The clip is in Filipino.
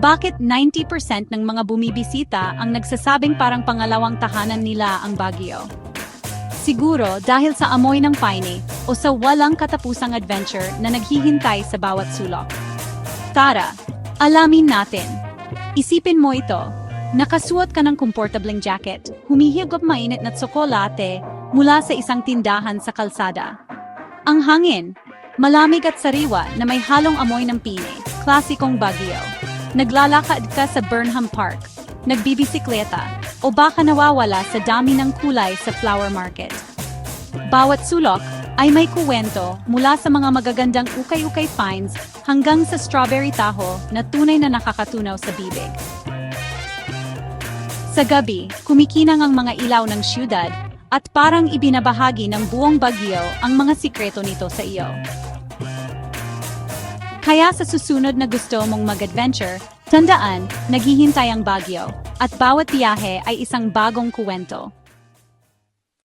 Bakit 90% ng mga bumibisita ang nagsasabing parang pangalawang tahanan nila ang Baguio? Siguro dahil sa amoy ng paine o sa walang katapusang adventure na naghihintay sa bawat sulok. Tara, alamin natin. Isipin mo ito. Nakasuot ka ng komportableng jacket, humihigop mainit na tsokolate mula sa isang tindahan sa kalsada. Ang hangin, malamig at sariwa na may halong amoy ng pine, klasikong Baguio. Naglalakad ka sa Burnham Park, nagbibisikleta, o baka nawawala sa dami ng kulay sa flower market. Bawat sulok ay may kuwento mula sa mga magagandang ukay-ukay finds hanggang sa strawberry taho na tunay na nakakatunaw sa bibig. Sa gabi, kumikinang ang mga ilaw ng siyudad at parang ibinabahagi ng buong Baguio ang mga sikreto nito sa iyo. Kaya sa susunod na gusto mong mag-adventure, tandaan, naghihintay ang Baguio, at bawat biyahe ay isang bagong kuwento.